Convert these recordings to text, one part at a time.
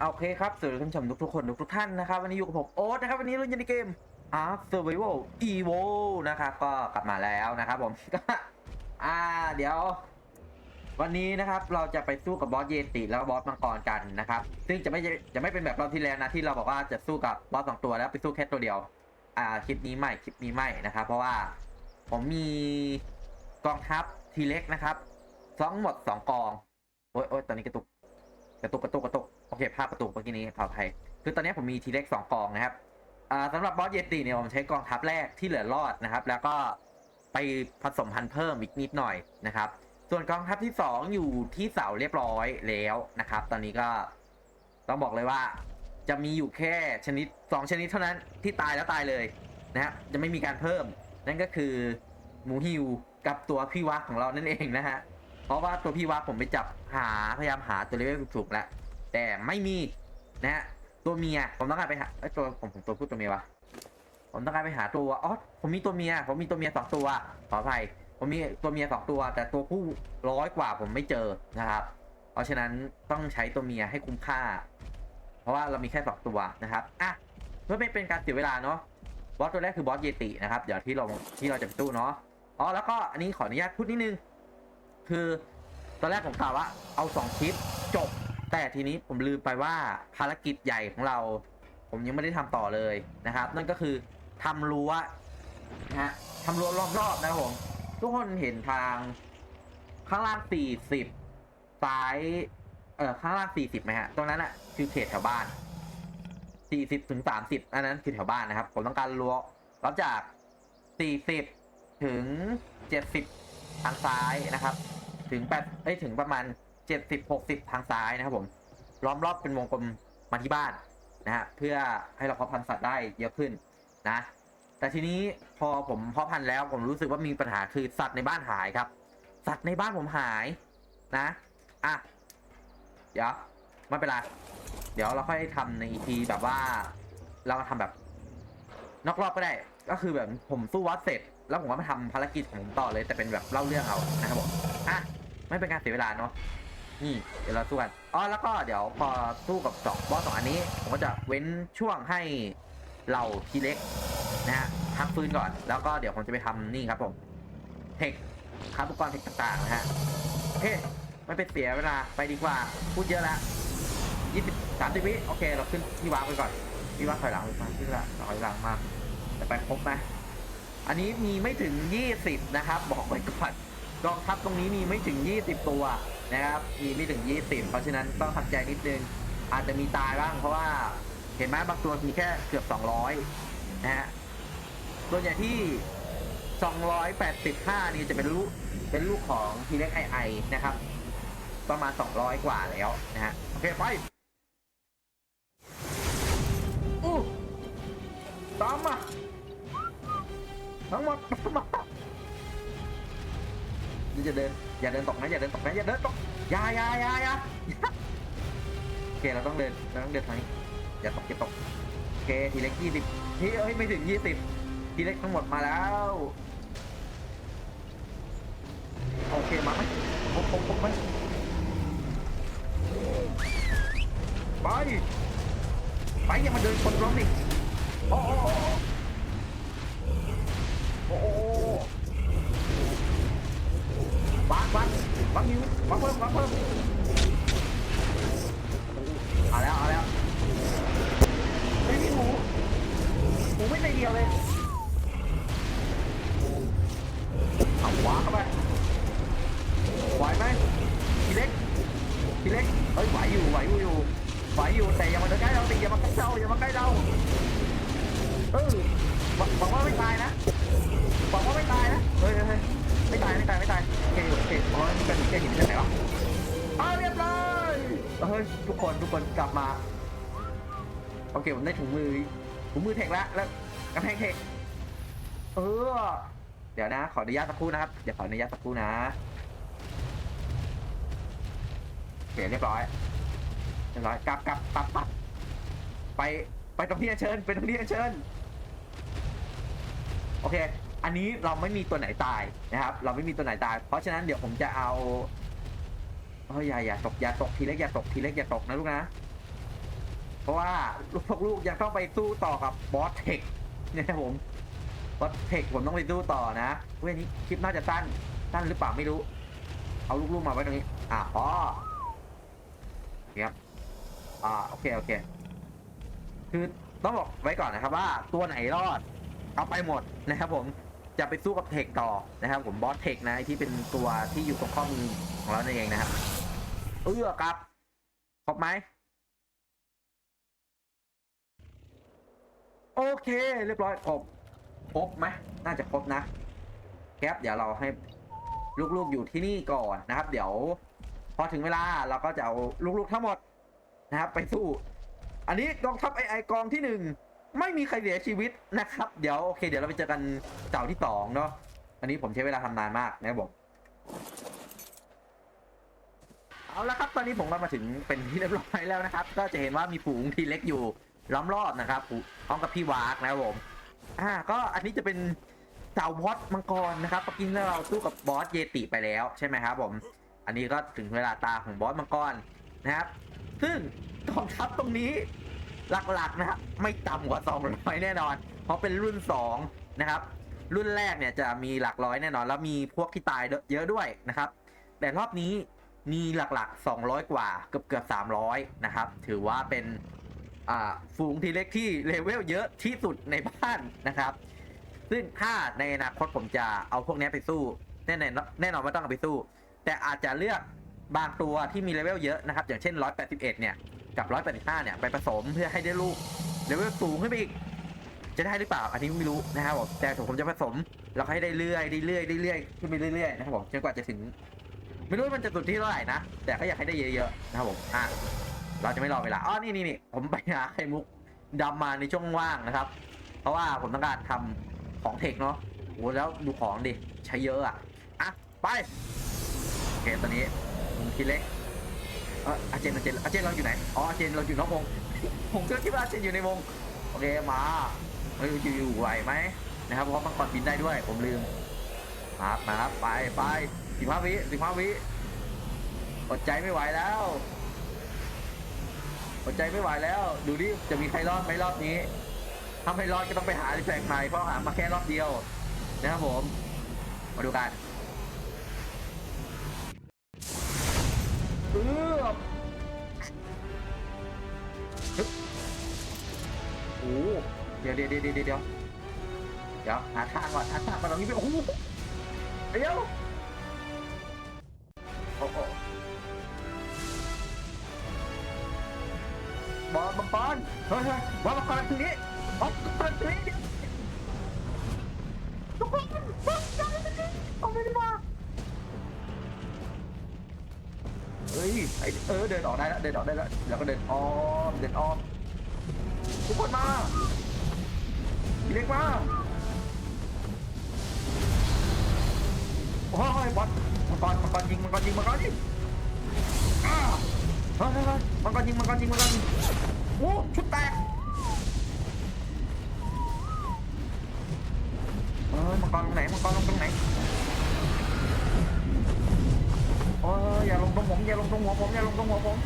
โอเคครับสวัสดีท่านผู้ชมทุกๆคนทุกๆท่านนะครับ วันนี้อยู่กับผมโอ๊ตนะครับ วันนี้เราอยู่ในเกม Ark Survival Evo นะครับก็กลับมาแล้วนะครับผมก็อ่าเดี๋ยว วันนี้นะครับเราจะไปสู้กับบอสเยติแล้วบอสมังกรกันนะครับ ซึ่งจะไม่จะไม่เป็นแบบรอบที่แล้วนะที่เราบอกว่าจะสู้กับบอสสองตัวแล้วไปสู้แค่ตัวเดียว อ่าคลิปนี้ไม่คลิปนี้ไม่นะครับ เพราะว่าผมมีกองทัพทีเล็กนะครับทั้งหมดสองกองโอ้ยโอ้ยตอนนี้กระตุก กระตุกกระตุกกระตุกโอเคภาพกระตุกเมื่อกี้นี้ขออภัยคือตอนนี้ผมมีทีเล็กสองกองนะครับอ่าสำหรับบอสเยติเนี่ยผมใช้กองทัพแรกที่เหลือรอดนะครับ แล้วก็ไปผสมพันธุ์เพิ่มอีกนิดหน่อยนะครับ ส่วนกองทัพที่สองอยู่ที่เสาเรียบร้อยแล้วนะครับ ตอนนี้ก็ต้องบอกเลยว่า จะมีอยู่แค่ชนิดสองชนิดเท่านั้นที่ตายแล้วตายเลยนะครับจะไม่มีการเพิ่ม นั่นก็คือหมูฮิวกับตัวพี่วักของเรานั่นเองนะฮะ ราะว่าตัวพี่วักผมไปจับหาพยายามหาตัวเลเวลสูงๆแล้วแต่ไม่มีนะฮะตัวเมียผมต้องการไปหาเอ้ตัวผมผมตัวผู้ตัวเมียวะผมต้องการไปหาตัวอ๋อผมมีตัวเมีย ผมมีตัวเมียสองตัวขออภัยผมมีตัวเมียสองตัว แต่ตัวผู้ร้อยกว่าผมไม่เจอนะครับ เพราะฉะนั้นต้องใช้ตัวเมียให้คุ้มค่า เพราะว่าเรามีแค่สองตัวนะครับอะเพื่อไม่เป็นการเสียเวลาเนาะบอสตัวแรกคือบอสเยตินะครับเดี๋ยวที่เราที่เราจะไปสู้เนาะอ๋อแล้วก็อันนี้ขออนุญาตพูดนิดนึง คือตอนแรกผมกล่าวว่าเอาสองคลิปจบ แต่ทีนี้ผมลืมไปว่าภารกิจใหญ่ของเรา ผมยังไม่ได้ทำต่อเลยนะครับ นั่นก็คือทำรั้วนะฮะทำรั้วรอบๆนะครับผม ทุกคนเห็นทางข้างล่าง40ซ้ายเออข้างล่าง40ไหมฮะตรงนั้นอะคือเขตแถวบ้าน40ถึง30อันนั้นคือแถวบ้านนะครับ ผมต้องการรั้วรับจาก40ถึง70ทางซ้ายนะครับ ถึงแปดเอ้ยถึงประมาณ70 60ทางซ้ายนะครับผมล้อมรอบเป็นวงกลมมาที่บ้านนะฮะเพื่อให้เราเพาะพันธุ์สัตว์ได้เยอะขึ้นนะ แต่ทีนี้พอผมเพาะพันธุ์แล้วผมรู้สึกว่ามีปัญหาคือสัตว์ในบ้านหายครับ สัตว์ในบ้านผมหายนะอะเดี๋ยวไม่เป็นไรเดี๋ยวเราค่อยทำในอีทีแบบว่า เราทำแบบ นอกรอบก็ได้ ก็คือแบบผมสู้วัดเสร็จ แล้วผมก็มาทำภารกิจของผมต่อเลย แต่เป็นแบบเล่าเรื่องเอานะครับผมอะ ไม่เป็นการเสียเวลาเนาะนี่เดี๋ยวเราสู้กันอ๋อแล้วก็เดี๋ยวพอสู้กับสองบอสสองอันนี้ ผมก็จะเว้นช่วงให้เราทีเล็กนะฮะพักฟื้นก่อน แล้วก็เดี๋ยวผมจะไปทำนี่ครับผมเทคครับอุปกรณ์เทคต่างๆนะฮะโอเคไม่เป็นเสียเวลาไปดีกว่าพูดเยอะแล้วยี่สิบสามสิบวิโอเค เราขึ้นที่วางไปก่อนที่วางถอยหลังมาขึ้นละถอยหลังมาจะไปครบไหมอันนี้มีไม่ถึงยี่สิบนะครับ บอกไว้ก่อน กองทัพตรงนี้มีไม่ถึงยี่สิบตัวนะครับ มีไม่ถึงยี่สิบเพราะฉะนั้นต้องทำใจนิดนึง อาจจะมีตายบ้างเพราะว่าเห็นไหมบางตัวมีแค่เกือบสองร้อยนะฮะส่วใหญ่ที่ 285 นี่จะเป็นลูกเป็นลูกของทีเล็กไอไอนะครับ ประมาณ 200 กว่าแล้วนะฮะ โอเค ไปอู้ตามมาทั้งหมดตามมา อย่าเดิน อย่าเดินตกนะ อย่าเดินตกนะ อย่าเดินตกอย่าอย่าอย่าอย่าโอเค เราต้องเดิน เราต้องเดินทางนี้ อย่าตกอย่าตก โอเค ทีเล็กยี่สิบเฮ้ยเอ้ยไม่ถึงยี่สิบทีเล็กทั้งหมดมาแล้ว โอเค มาไหมพบพบพบไหมไป ไปอย่ามาเดินคนร้องดิโเราอย่ามาใกล้เราอย่ามาใกล้เราเออบอกว่าไม่ตายนะบอกว่าไม่ตายนะเฮ้ยเฮ้ยไม่ตายไม่ตายไม่ตายโอเคโอเคเพราะมันเป็นแค่หินใช่ไหมวะเอาเรียบร้อยเฮ้ยทุกคนทุกคนกลับมาโอเคผมได้ถุงมือถุงมือเทคแล้วแล้วกระแพงเทคเออเดี๋ยวนะ ขออนุญาตสักครู่นะครับเดี๋ยวขออนุญาตสักครู่นะโอเคเรียบร้อยเรียบร้อยกลับกลับกลับกลับ ไปไปตรงที่อัญเชิญไปตรงที่อัญเชิญโอเค อันนี้เราไม่มีตัวไหนตายนะครับ เราไม่มีตัวไหนตาย เพราะฉะนั้นเดี๋ยวผมจะเอาเฮ้ยอย่าอย่าตกอย่าตกทีเล็กอย่าตกทีเล็กอย่าตกนะลูกนะ เพราะว่าลูกพวกลูกยังต้องไปสู้ต่อกับบอสเทคเนะครับผมบอสเทคผมต้องไปสู้ต่อนะเว้ยนี้คลิปน่าจะสั้นสั้นหรือเปล่าไม่รู้ เอาลูกๆมาไว้ตรงนี้ อะพอครับอ่าโอเคโอเค คือต้องบอกไว้ก่อนนะครับว่าตัวไหนรอด เอาไปหมดนะครับผมจะไปสู้กับเทคต่อนะครับ ผมบอสเทคนะที่เป็นตัวที่อยู่ตรงข้อมือของเรานั่นเองนะครับเอื้อครับครบไหมโอเค เรียบร้อยครบครบไหมน่าจะครบนะแคปเดี๋ยวเราให้ลูกๆอยู่ที่นี่ก่อนนะครับ เดี๋ยว พอถึงเวลาเราก็จะเอาลูกๆทั้งหมดนะครับ ไปสู้ อันนี้กองทัพไอไอกองที่หนึ่งไม่มีใครเสียชีวิตนะครับ เดี๋ยวโอเค เดี๋ยวเราไปเจอกันเสาที่สองเนาะอันนี้ผมใช้เวลาทำนานมากนะครับผมเอาละครับ ตอนนี้ผมก็มาถึงเป็นที่เรียบร้อยแล้วนะครับ ก็จะเห็นว่ามีฝูงทีเล็กอยู่ล้อมรอบนะครับพร้อมกับพี่วากนะครับผมอ่าก็อันนี้จะเป็นเสาบอสมังกรนะครับเมื่อกี้เราสู้กับบอสเยติไปแล้วใช่ไหมครับผม อันนี้ก็ถึงเวลาตาของบอสมังกรนะครับ ซึ่ง กองทัพตรงนี้หลักๆนะครับไม่ต่ำกว่า 200 แน่นอน เพราะเป็นรุ่น 2 นะครับ รุ่นแรกเนี่ยจะมีหลักร้อยแน่นอน แล้วมีพวกที่ตายเยอะด้วยนะครับ แต่รอบนี้มีหลักๆ 200 กว่าเกือบเกือบ300 นะครับ ถือว่าเป็นฝูงทีเล็กที่เลเวลเยอะที่สุดในบ้านนะครับ ซึ่งถ้าในอนาคตผมจะเอาพวกนี้ไปสู้ แน่นอนแน่นอนว่าต้องเอาไปสู้ แต่อาจจะเลือกบางตัวที่มีเลเวลเยอะนะครับ อย่างเช่น 181 เนี่ย กับ 185 เนี่ย ไปผสมเพื่อให้ได้ลูกเลเวลสูงขึ้นไปอีก จะได้หรือเปล่า อันนี้ไม่รู้นะครับผมแต่ผมจะผสมแล้วให้ได้เรื่อยได้เรื่อยได้เรื่อยขึ้นไปเรื่อยๆนะครับผมจนกว่าจะถึง ไม่รู้มันจะสุดที่เท่าไหร่นะ แต่ก็อยากให้ได้เยอะๆนะครับผมอะเราจะไม่รอเวลาอ๋อนี่นี่นี่ผมไปหาไข่มุกดำมาในช่วงว่างนะครับ เพราะว่าผมต้องการทำของเทคเนาะโอ้แล้วดูของดิใช้เยอะอะอะไปโอเคตอนนี้ทีเล็ก เอออาเจนอาเจนอาเจนเราอยู่ไหน อ๋ออาเจนเราอยู่นอกวง ผมก็คิดว่าอาเจนอยู่ในวง โอเคมาเฮ้ยอยู่อยู่ไหวไหมนะครับ เพราะมังกรบินได้ด้วย ผมลืมมาครับมาครับไปไปสิบห้าวิสิบห้าวิ อดใจไม่ไหวแล้ว อดใจไม่ไหวแล้ว ดูดิ จะมีใครรอดไหมรอบนี้ ถ้าไม่รอดก็ต้องไปหาแฝงใหม่เพราะหามาแค่รอบเดียวนะครับผม มาดูกัน เดี๋ยวเดี๋ยวเดี๋ยวเดี๋ยวเดี๋ยวเดี๋ยวหาทางก่อนหาทางมาตรงนี้ไปโอ้โหเดี๋ยวโอ้โหบอลบอนเฮ้ยเฮ้ยบอลบอนตรงนี้บอลบอนตรงนี้ทุกคนบอลบังปอนตรงนี้เอาไม่ได้มาเฮ้ยไอเออเดินออกได้แล้วเดินออกได้แล้วแล้วก็เดินอ้อมเดินอ้อม ทุกคนมาเรียกมาโอ้ยบอลมังกรมังกรยิงมังกรยิงมังกรยิงอ้าเฮ้ยเฮ้ยมังกรยิงมังกรยิงมังกรยิงโอ้ชุดแตกเออมังกรตรงไหนมังกรลงตรงไหนโอ้ยอย่าลงตรงผมอย่าลงตรงหัวผมอย่าลงตรงหัวผม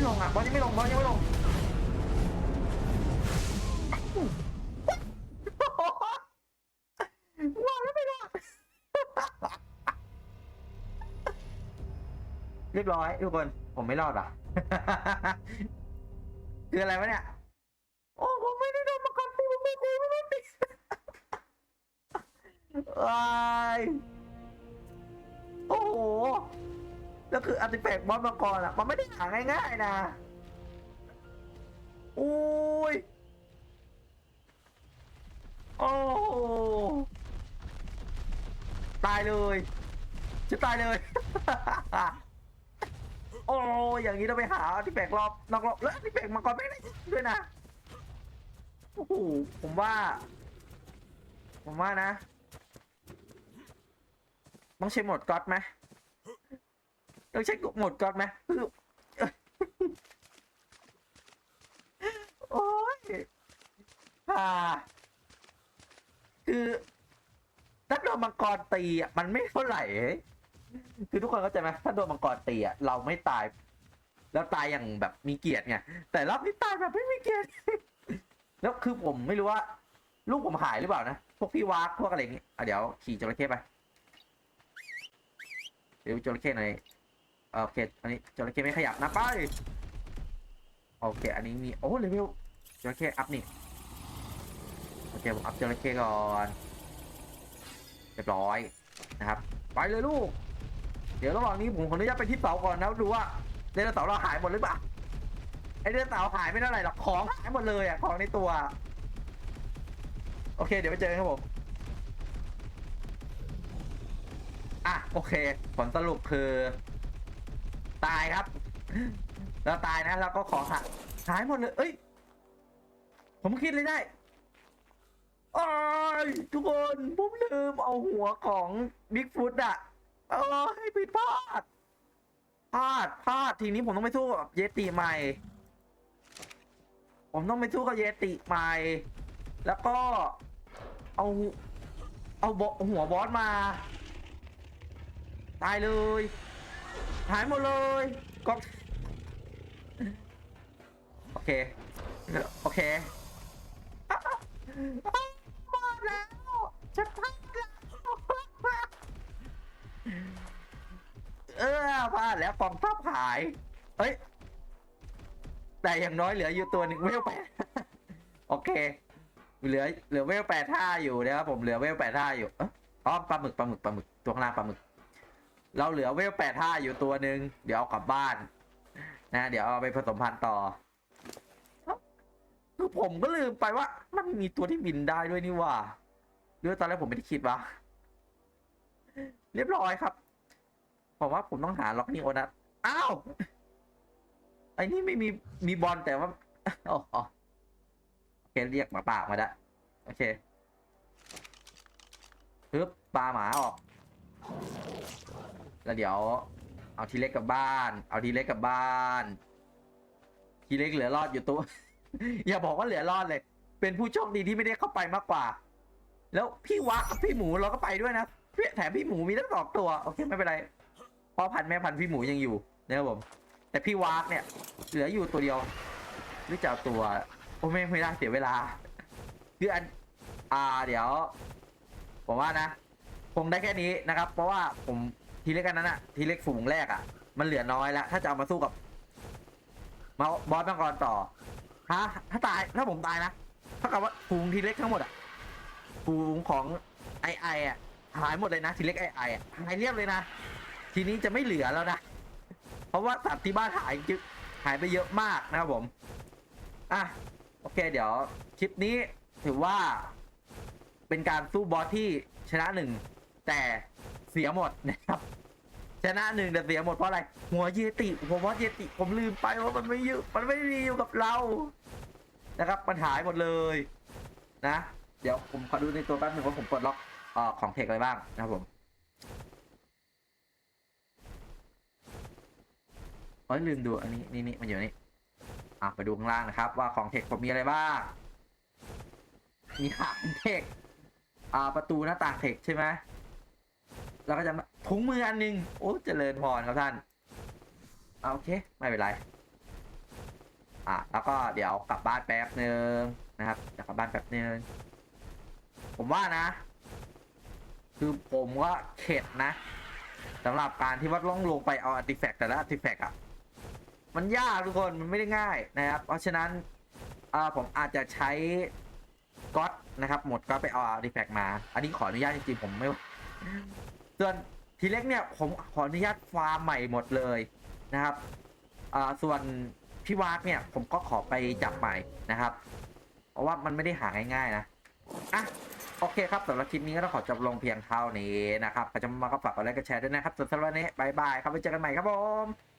ไม่ลงอะบอลยังไม่ลงบอลยังไม่ลงบอลไม่ลงเรียบร้อยทุกคนผมไม่รอดอะคืออะไรวะเนี่ยโอ้ผมไม่ได้โดนมาก่อนตีผมไม่คุยไม่ได้ตีวายโอ้โห แล้วคืออาร์ติแฟกต์บอสมาก่อนอะ มันไม่ได้หาง่ายๆนะโอ้ย โอ้ ตายเลยจะตายเลย โอ้ยอย่างนี้ต้องไปหาที่แปลกรอบนอกรอบแล้วที่แปลกมาก่อนไม่ได้ด้วยนะ โอ้โห ผมว่า ผมว่านะ ต้องใช้หมดก๊อตไหม ต้องใช้โหมดก๊อตไหมคือคือถ้าโดนมังกรตีอะมันไม่เท่าไหร่ คือทุกคนเข้าใจไหมถ้าโดนมังกรตีอะเราไม่ตาย แล้วตายอย่างแบบมีเกียรติไง แต่รอบนี้ตายแบบไม่มีเกียรติ แล้วคือผมไม่รู้ว่าลูกผมหายหรือเปล่านะ พวกพี่วากพวกอะไรอย่างงี้อะเดี๋ยวขี่จระเข้ไป เดี๋ยวจระเข้หน่อย โอเค อันนี้จระเข้ไม่ขยับนะไป โอเค อันนี้มี โอ้เลเวลจระเข้อัพนี่ โอเค ผมอัพจระเข้ก่อนเรียบร้อยนะครับ ไปเลยลูก เดี๋ยวระหว่างนี้ผมขออนุญาตไปที่เสาก่อนนะดูว่าไดโนเสาร์เราหายหมดหรือเปล่าไอไดโนเสาร์หายไม่เท่าไหร่หรอกของหายหมดเลยอะของในตัว โอเค เดี๋ยวไปเจอกันครับผมอะโอเค ผลสรุปคือ ตายครับแล้วตายนะแล้วก็ขอหายหายหมดเลย เอ้ย ผมคิดเลยได้โอ้ยทุกคนผมลืมเอาหัวของบิ๊กฟุตอะเอ้ยผิดพลาดพลาดพลาดทีนี้ผมต้องไปสู้กับเยติใหม่ ผมต้องไปสู้กับเยติใหม่ แล้วก็เอา เอาบหัวบอสมา ตายเลย หายหมดเลยก็โอเค โอเคพลาดแล้วฉันพลาดแล้วเออพลาดแล้วกองทัพหาย เฮ้ย แต่อย่างน้อยเหลืออยู่ตัวหนึ่งเวลแปดโอเค เหลือเหลือเวลแปดท่าอยู่นะครับผมเหลือเวลแปดท่าอยู่อ๋อปลาหมึกปลาหมึกปลาหมึกตัวข้างล่างปลาหมึก เราเหลือเวลแปดท่าอยู่ตัวหนึ่งเดี๋ยวเอากลับบ้าน นะ เดี๋ยวเอาไปผสมพันธุ์ต่อคือผมก็ลืมไปว่า มันมีตัวที่บินได้ด้วยนี่หว่าหรือว่าตอนแรกผมไม่ได้คิดว่าเรียบร้อยครับผมว่าผมต้องหาล็อกนี่โอนะอ้าวไอ้นี่ไม่มีมีบอลแต่ว่าอ๋ออ๋อโอเคเรียกหมาป่ามาได้โอเคปึ๊บปลาหมาออก แล้วเดี๋ยว เอาทีเล็กกลับบ้าน เอาทีเล็กกลับบ้าน ทีเล็กเหลือรอดอยู่ตัว อย่าบอกว่าเหลือรอดเลย เป็นผู้โชคดีที่ไม่ได้เข้าไปมากกว่า แล้วพี่วะกับพี่หมูเราก็ไปด้วยนะพี่แถมพี่หมูมีทั้งสองตัวโอเคไม่เป็นไรพ่อพันแม่พันพี่หมูยังอยู่นะครับผม แต่พี่วากเนี่ย เหลืออยู่ตัวเดียวหรือจะเอาตัวโอ้ไม่ไม่ได้เสียเวลาคืออันอ่าเดี๋ยว ผมว่านะ คงได้แค่นี้นะครับ เพราะว่าผม ทีเล็กกันนั้นอะทีเล็กฝูงแรกอะมันเหลือน้อยแล้วถ้าจะเอามาสู้กับมาบอสมังกรต่อฮะถ้าตายถ้าผมตายนะเท่ากับว่าฝูงทีเล็กทั้งหมดอะฝูงของไอไออะหายหมดเลยนะทีเล็กไอไออะหายเรียบเลยนะทีนี้จะไม่เหลือแล้วนะเพราะว่าสัตว์ที่บ้านหายจึงหายไปเยอะมากนะครับผมอะโอเค เดี๋ยวคลิปนี้ถือว่าเป็นการสู้บอสที่ชนะหนึ่งแต่ เสียหมดนะครับ ชนะหนึ่งแต่เสียหมดเพราะอะไร หัวเยติหัวบอสเยติ ผมลืมไปว่ามันไม่อยู่มันไม่ได้อยู่กับเรา นะครับมันหายหมดเลยนะ เดี๋ยวผมขอดูในตัวแป๊บหนึงว่าผมปลดล็อกออของเทคอะไรบ้างนะครับผมเอ้ยลืมดูอันนี้นี่นี่มันอยู่นี่อะไปดูข้างล่างนะครับ ว่าของเทคผมมีอะไรบ้างมีหางเทคอ่าประตูหน้าต่างเทคใช่ไหม แล้วก็จะมาถุงมืออันหนึง โอ้เจริญพรครับท่านอ่าโอเค ไม่เป็นไร อะ แล้วก็เดี๋ยวกลับบ้านแป๊บหนึ่งนะครับเดี๋ยวกลับบ้านแป๊บหนึ่งผมว่านะ คือผมว่าเข็ดนะสำหรับการที่ว่าต้องลงไปเอาอาร์ติแฟกต์แต่ละอาร์ติแฟกต์อะ มันยากทุกคน มันไม่ได้ง่ายนะครับ เพราะฉะนั้นอ่าผมอาจจะใช้ก๊อตนะครับ หมดก็ไปเอาอาร์ติแฟกต์มา อันนี้ขออนุญาตจริงๆผมไม่ ส่วนทีเล็กเนี่ยผมขออนุญาตฟาร์มใหม่หมดเลยนะครับอ่าส่วนพี่วากเนี่ยผมก็ขอไปจับใหม่นะครับ เพราะว่ามันไม่ได้หาง่ายๆนะอะโอเคครับสำหรับคลิปนี้ก็ต้องขอจบลงเพียงเท่านี้นะครับใครจะมาก็ฝากกดไลค์กดแชร์ด้วยนะครับส่วนสำหรับวันนี้บายบายครับไว้เจอกันใหม่ครับผม